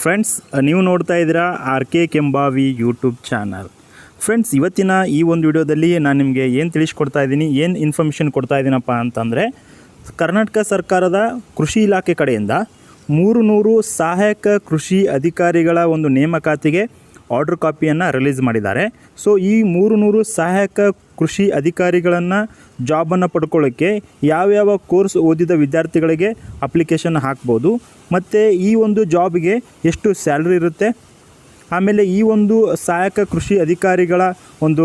Friends ನೀವು ನೋಡ್ತಾ ಇದ್ದೀರಾ R K Kembhavi YouTube channel friends ಇವತ್ತಿನ ಈ ಒಂದು ವಿಡಿಯೋದಲ್ಲಿ ನಾನು ನಿಮಗೆ ಏನು ತಿಳಿಸ್ಕೊಡ್ತಾ ಇದ್ದೀನಿ, ಏನು ಇನ್ಫಾರ್ಮೇಷನ್ ಕೊಡ್ತಾ ಇದ್ದೀನಪ್ಪ ಅಂತಂದರೆ, ಕರ್ನಾಟಕ ಸರ್ಕಾರದ ಕೃಷಿ ಇಲಾಖೆ ಕಡೆಯಿಂದ ಮೂರು ನೂರು ಸಹಾಯಕ ಕೃಷಿ ಅಧಿಕಾರಿಗಳ ಒಂದು ನೇಮಕಾತಿಗೆ ಆರ್ಡರ್ ಕಾಪಿಯನ್ನು ರಿಲೀಸ್ ಮಾಡಿದ್ದಾರೆ. ಸೊ, ಈ ಮೂರು ನೂರು ಸಹಾಯಕ ಕೃಷಿ ಅಧಿಕಾರಿಗಳನ್ನು ಜಾಬನ್ನು ಪಡ್ಕೊಳ್ಳೋಕ್ಕೆ ಯಾವ್ಯಾವ ಕೋರ್ಸ್ ಓದಿದ ವಿದ್ಯಾರ್ಥಿಗಳಿಗೆ ಅಪ್ಲಿಕೇಶನ್ ಹಾಕ್ಬೋದು. ಮತ್ತು ಈ ಒಂದು ಜಾಬ್ಗೆ ಎಷ್ಟು ಸ್ಯಾಲ್ರಿ ಇರುತ್ತೆ? ಆಮೇಲೆ ಈ ಒಂದು ಸಹಾಯಕ ಕೃಷಿ ಅಧಿಕಾರಿಗಳ ಒಂದು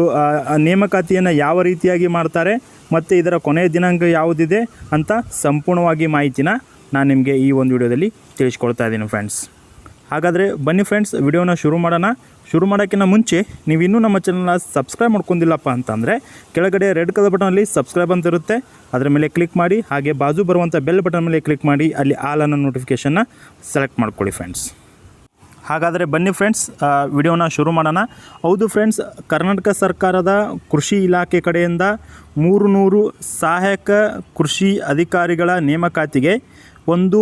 ನೇಮಕಾತಿಯನ್ನು ಯಾವ ರೀತಿಯಾಗಿ ಮಾಡ್ತಾರೆ? ಮತ್ತು ಇದರ ಕೊನೆಯ ದಿನಾಂಕ ಯಾವುದಿದೆ ಅಂತ ಸಂಪೂರ್ಣವಾಗಿ ಮಾಹಿತಿನ ನಾನು ನಿಮಗೆ ಈ ಒಂದು ವಿಡಿಯೋದಲ್ಲಿ ತಿಳಿಸ್ಕೊಳ್ತಾ ಇದ್ದೀನಿ ಫ್ರೆಂಡ್ಸ್ ಹಾಗಾದರೆ ಬನ್ನಿ ಫ್ರೆಂಡ್ಸ್ ವಿಡಿಯೋನ ಶುರು ಮಾಡೋಣ. ಶುರು ಮಾಡೋಕ್ಕಿಂತ ಮುಂಚೆ ನೀವು ಇನ್ನೂ ನಮ್ಮ ಚಾನಲ್ನ ಸಬ್ಸ್ಕ್ರೈಬ್ ಮಾಡ್ಕೊಂಡಿಲ್ಲಪ್ಪ ಅಂತಂದರೆ ಕೆಳಗಡೆ ರೆಡ್ ಕಲರ್ ಬಟನಲ್ಲಿ ಸಬ್ಸ್ಕ್ರೈಬ್ ಅಂತ ಇರುತ್ತೆ. ಅದರ ಮೇಲೆ ಕ್ಲಿಕ್ ಮಾಡಿ, ಹಾಗೆ ಬಾಜು ಬರುವಂಥ ಬೆಲ್ ಬಟನ್ ಮೇಲೆ ಕ್ಲಿಕ್ ಮಾಡಿ, ಅಲ್ಲಿ ಆಲ್ ಅನ್ನೋ ನೋಟಿಫಿಕೇಷನ್ನ ಸೆಲೆಕ್ಟ್ ಮಾಡ್ಕೊಳ್ಳಿ ಫ್ರೆಂಡ್ಸ್ ಹಾಗಾದರೆ ಬನ್ನಿ ಫ್ರೆಂಡ್ಸ್ ವಿಡಿಯೋನ ಶುರು ಮಾಡೋಣ. ಹೌದು ಫ್ರೆಂಡ್ಸ್ ಕರ್ನಾಟಕ ಸರ್ಕಾರದ ಕೃಷಿ ಇಲಾಖೆ ಕಡೆಯಿಂದ ಮೂರು ನೂರು ಸಹಾಯಕ ಕೃಷಿ ಅಧಿಕಾರಿಗಳ ನೇಮಕಾತಿಗೆ ಒಂದು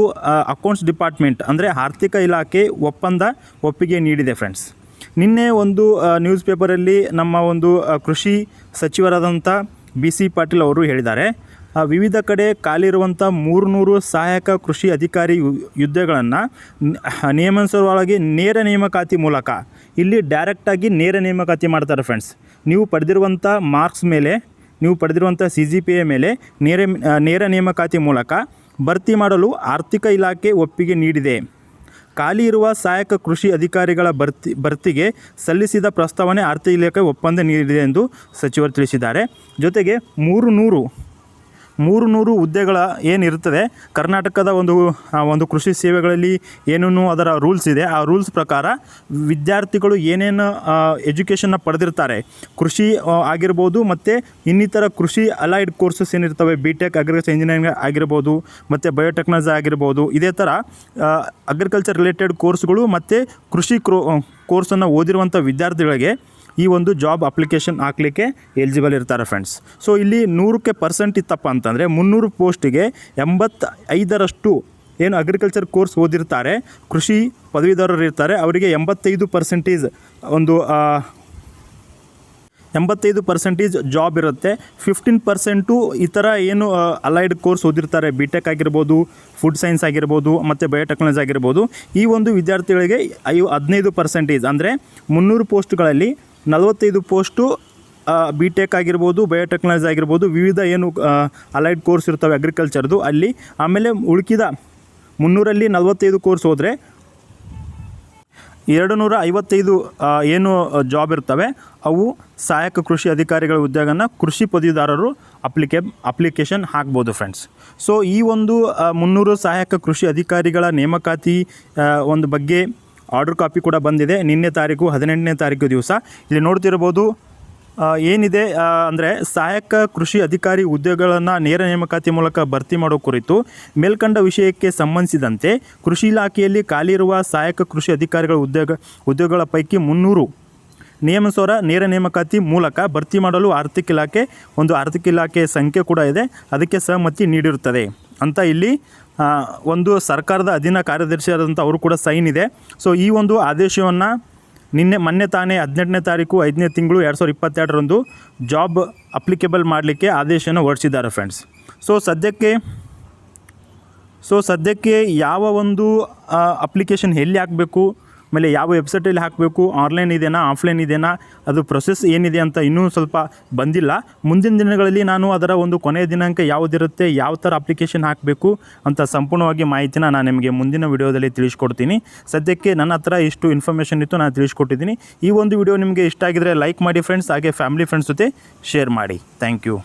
ಅಕೌಂಟ್ಸ್ ಡಿಪಾರ್ಟ್ಮೆಂಟ್ ಅಂದರೆ ಆರ್ಥಿಕ ಇಲಾಖೆ ಒಪ್ಪಂದ ಒಪ್ಪಿಗೆ ನೀಡಿದೆ ಫ್ರೆಂಡ್ಸ್ ನಿನ್ನೆ ಒಂದು ನ್ಯೂಸ್ ಪೇಪರಲ್ಲಿ ನಮ್ಮ ಒಂದು ಕೃಷಿ ಸಚಿವರಾದಂಥ ಬಿ ಸಿ ಪಾಟೀಲ್ ಅವರು ಹೇಳಿದ್ದಾರೆ ವಿವಿಧ ಕಡೆ ಖಾಲಿರುವಂಥ ಮೂರುನೂರು ಸಹಾಯಕ ಕೃಷಿ ಅಧಿಕಾರಿ ಹುದ್ದೆಗಳನ್ನು ನಿಯಮಿಸುವೊಳಗೆ ನೇರ ನೇಮಕಾತಿ ಮೂಲಕ ಇಲ್ಲಿ ಡೈರೆಕ್ಟಾಗಿ ನೇರ ನೇಮಕಾತಿ ಮಾಡ್ತಾರೆ ಫ್ರೆಂಡ್ಸ್ ನೀವು ಪಡೆದಿರುವಂಥ ಮಾರ್ಕ್ಸ್ ಮೇಲೆ, ನೀವು ಪಡೆದಿರುವಂಥ ಸಿ ಜಿ ಪಿ ಎ ಮೇಲೆ ನೇರ ನೇರ ನೇಮಕಾತಿ ಮೂಲಕ ಭರ್ತಿ ಮಾಡಲು ಆರ್ಥಿಕ ಇಲಾಖೆ ಒಪ್ಪಿಗೆ ನೀಡಿದೆ. ಖಾಲಿ ಇರುವ ಸಹಾಯಕ ಕೃಷಿ ಅಧಿಕಾರಿಗಳ ಭರ್ತಿ, ಭರ್ತಿಗೆ ಸಲ್ಲಿಸಿದ ಪ್ರಸ್ತಾವನೆ ಆರ್ಥಿಕ ಇಲಾಖೆ ಒಪ್ಪಂದ ನೀಡಿದೆ ಎಂದು ಸಚಿವರು ತಿಳಿಸಿದ್ದಾರೆ. ಜೊತೆಗೆ ಮೂರು ನೂರು ಮೂರು ನೂರು ಹುದ್ದೆಗಳ ಏನಿರುತ್ತದೆ, ಕರ್ನಾಟಕದ ಒಂದು ಒಂದು ಕೃಷಿ ಸೇವೆಗಳಲ್ಲಿ ಏನೇನು ಅದರ ರೂಲ್ಸ್ ಇದೆ, ಆ ರೂಲ್ಸ್ ಪ್ರಕಾರ ವಿದ್ಯಾರ್ಥಿಗಳು ಏನೇನು ಎಜುಕೇಷನ್ನ ಪಡೆದಿರ್ತಾರೆ. ಕೃಷಿ ಆಗಿರ್ಬೋದು ಮತ್ತು ಇನ್ನಿತರ ಕೃಷಿ ಅಲೈಡ್ ಕೋರ್ಸಸ್ ಏನಿರ್ತವೆ ಬಿ ಟೆಕ್ ಅಗ್ರಿಕಲ್ಚರ್ ಇಂಜಿನಿಯರಿಂಗ್ ಆಗಿರ್ಬೋದು, ಮತ್ತು ಬಯೋಟೆಕ್ನಾಲಜಿ ಆಗಿರ್ಬೋದು, ಇದೇ ಥರ ಅಗ್ರಿಕಲ್ಚರ್ ರಿಲೇಟೆಡ್ ಕೋರ್ಸ್ಗಳು ಮತ್ತು ಕೃಷಿ ಕ್ರೋ ಕೋರ್ಸನ್ನು ಓದಿರುವಂಥ ವಿದ್ಯಾರ್ಥಿಗಳಿಗೆ ಈ ಒಂದು ಜಾಬ್ ಅಪ್ಲಿಕೇಶನ್ ಹಾಕ್ಲಿಕ್ಕೆ ಎಲಿಜಿಬಲ್ ಇರ್ತಾರೆ ಫ್ರೆಂಡ್ಸ್ ಸೊ ಇಲ್ಲಿ ನೂರಕ್ಕೆ ಪರ್ಸೆಂಟ್ ಇತ್ತಪ್ಪ ಅಂತಂದರೆ ಮುನ್ನೂರು ಪೋಸ್ಟಿಗೆ ಎಂಬತ್ತ ಐದರಷ್ಟು ಏನು ಅಗ್ರಿಕಲ್ಚರ್ ಕೋರ್ಸ್ ಓದಿರ್ತಾರೆ. ಕೃಷಿ ಪದವೀಧರರು ಇರ್ತಾರೆ. ಅವರಿಗೆ ಎಂಬತ್ತೈದು ಪರ್ಸೆಂಟೇಜ್ ಒಂದು ಎಂಬತ್ತೈದು ಪರ್ಸೆಂಟೇಜ್ ಜಾಬ್ ಇರುತ್ತೆ. ಫಿಫ್ಟೀನ್ ಪರ್ಸೆಂಟು ಈ ಥರ ಏನು ಅಲೈಡ್ ಕೋರ್ಸ್ ಓದಿರ್ತಾರೆ. ಬಿ ಟೆಕ್ ಆಗಿರ್ಬೋದು ಫುಡ್ ಸೈನ್ಸ್ ಆಗಿರ್ಬೋದು, ಮತ್ತು ಬಯೋಟೆಕ್ನಾಲಜಿ ಆಗಿರ್ಬೋದು. ಈ ಒಂದು ವಿದ್ಯಾರ್ಥಿಗಳಿಗೆ ಐ, ಹದಿನೈದು ಪರ್ಸೆಂಟೇಜ್ ಅಂದರೆ ಮುನ್ನೂರು ಪೋಸ್ಟ್ಗಳಲ್ಲಿ ನಲವತ್ತೈದು ಪೋಸ್ಟು ಬಿ ಟೆಕ್ ಆಗಿರ್ಬೋದು ಬಯೋಟೆಕ್ನಾಲಜಿ ಆಗಿರ್ಬೋದು, ವಿವಿಧ ಏನು ಅಲೈಡ್ ಕೋರ್ಸ್ ಇರ್ತವೆ ಅಗ್ರಿಕಲ್ಚರ್ದು ಅಲ್ಲಿ ಆಮೇಲೆ ಉಳುಕಿದ ಮುನ್ನೂರಲ್ಲಿ ನಲವತ್ತೈದು ಕೋರ್ಸ್ ಹೋದರೆ ಎರಡು ನೂರ ಐವತ್ತೈದು ಏನು ಜಾಬ್ ಇರ್ತವೆ. ಅವು ಸಹಾಯಕ ಕೃಷಿ ಅಧಿಕಾರಿಗಳ ಉದ್ಯೋಗನ ಕೃಷಿ ಪದವಿದಾರರು ಅಪ್ಲಿಕೆ ಅಪ್ಲಿಕೇಶನ್ ಹಾಕ್ಬೋದು ಫ್ರೆಂಡ್ಸ್ ಸೊ ಈ ಒಂದು ಮುನ್ನೂರು ಸಹಾಯಕ ಕೃಷಿ ಅಧಿಕಾರಿಗಳ ನೇಮಕಾತಿ ಒಂದು ಬಗ್ಗೆ ಆರ್ಡರ್ ಕಾಪಿ ಕೂಡ ಬಂದಿದೆ. ನಿನ್ನೆ ತಾರೀಕು, ಹದಿನೆಂಟನೇ ತಾರೀಕು ದಿವಸ. ಇಲ್ಲಿ ನೋಡ್ತಿರ್ಬೋದು ಏನಿದೆ ಅಂದರೆ ಸಹಾಯಕ ಕೃಷಿ ಅಧಿಕಾರಿ ಹುದ್ದೆಗಳನ್ನು ನೇರ ನೇಮಕಾತಿ ಮೂಲಕ ಭರ್ತಿ ಮಾಡೋ ಕುರಿತು ಮೇಲ್ಕಂಡ ವಿಷಯಕ್ಕೆ ಸಂಬಂಧಿಸಿದಂತೆ ಕೃಷಿ ಇಲಾಖೆಯಲ್ಲಿ ಖಾಲಿ ಇರುವ ಸಹಾಯಕ ಕೃಷಿ ಅಧಿಕಾರಿಗಳ ಉದ್ಯೋಗ ಉದ್ಯೋಗಗಳ ಪೈಕಿ ಮುನ್ನೂರು ನಿಯಮಿಸೋರ ನೇರ ನೇಮಕಾತಿ ಮೂಲಕ ಭರ್ತಿ ಮಾಡಲು ಆರ್ಥಿಕ ಇಲಾಖೆ, ಒಂದು ಆರ್ಥಿಕ ಇಲಾಖೆಯ ಸಂಖ್ಯೆ ಕೂಡ ಇದೆ. ಅದಕ್ಕೆ ಸಹಮತಿ ನೀಡಿರುತ್ತದೆ. ಅಂತ ಇಲ್ಲಿ ಒಂದು ಸರ್ಕಾರದ ಅಧೀನ ಕಾರ್ಯದರ್ಶಿಯಾದಂಥ ಅವರು ಕೂಡ ಸೈನ್ ಇದೆ. ಸೊ ಈ ಒಂದು ಆದೇಶವನ್ನು ನಿನ್ನೆ ಮೊನ್ನೆ ತಾನೇ ಹದಿನೆಂಟನೇ ತಾರೀಕು, ಐದನೇ ತಿಂಗಳು ಎರಡು ಸಾವಿರದ ಇಪ್ಪತ್ತೆರಡರಂದು ಜಾಬ್ ಅಪ್ಲಿಕೇಬಲ್ ಮಾಡಲಿಕ್ಕೆ ಆದೇಶನ ಹೊರಡಿಸಿದ್ದಾರೆ ಫ್ರೆಂಡ್ಸ್ ಸೊ ಸದ್ಯಕ್ಕೆ ಸೊ ಸದ್ಯಕ್ಕೆ ಯಾವ ಒಂದು ಅಪ್ಲಿಕೇಶನ್ ಎಲ್ಲಿ ಹಾಕಬೇಕು? ಆಮೇಲೆ ಯಾವ ವೆಬ್ಸೈಟಲ್ಲಿ ಹಾಕಬೇಕು, ಆನ್ಲೈನ್ ಇದೆಯಾ ಆಫ್ಲೈನ್ ಇದೆಯಾ ಅದು ಪ್ರೊಸೆಸ್ ಏನಿದೆ ಅಂತ ಇನ್ನೂ ಸ್ವಲ್ಪ ಬಂದಿಲ್ಲ. ಮುಂದಿನ ದಿನಗಳಲ್ಲಿ ನಾನು ಅದರ ಒಂದು ಕೊನೆಯ ದಿನಾಂಕ ಯಾವುದಿರುತ್ತೆ, ಯಾವ ಥರ ಅಪ್ಲಿಕೇಶನ್ ಹಾಕಬೇಕು ಅಂತ ಸಂಪೂರ್ಣವಾಗಿ ಮಾಹಿತಿನ ನಾನು ನಿಮಗೆ ಮುಂದಿನ ವಿಡಿಯೋದಲ್ಲಿ ತಿಳಿಸ್ಕೊಡ್ತೀನಿ. ಸದ್ಯಕ್ಕೆ ನನ್ನ ಹತ್ರ ಇಷ್ಟು ಇನ್ಫಾರ್ಮೇಷನ್ ಇತ್ತು, ನಾನು ತಿಳಿಸ್ಕೊಟ್ಟಿದ್ದೀನಿ. ಈ ಒಂದು ವಿಡಿಯೋ ನಿಮಗೆ ಇಷ್ಟ ಆಗಿದ್ರೆ ಲೈಕ್ ಮಾಡಿ ಫ್ರೆಂಡ್ಸ್ ಹಾಗೆ ಫ್ಯಾಮಿಲಿ ಫ್ರೆಂಡ್ಸ್ ಜೊತೆ ಶೇರ್ ಮಾಡಿ. Thank you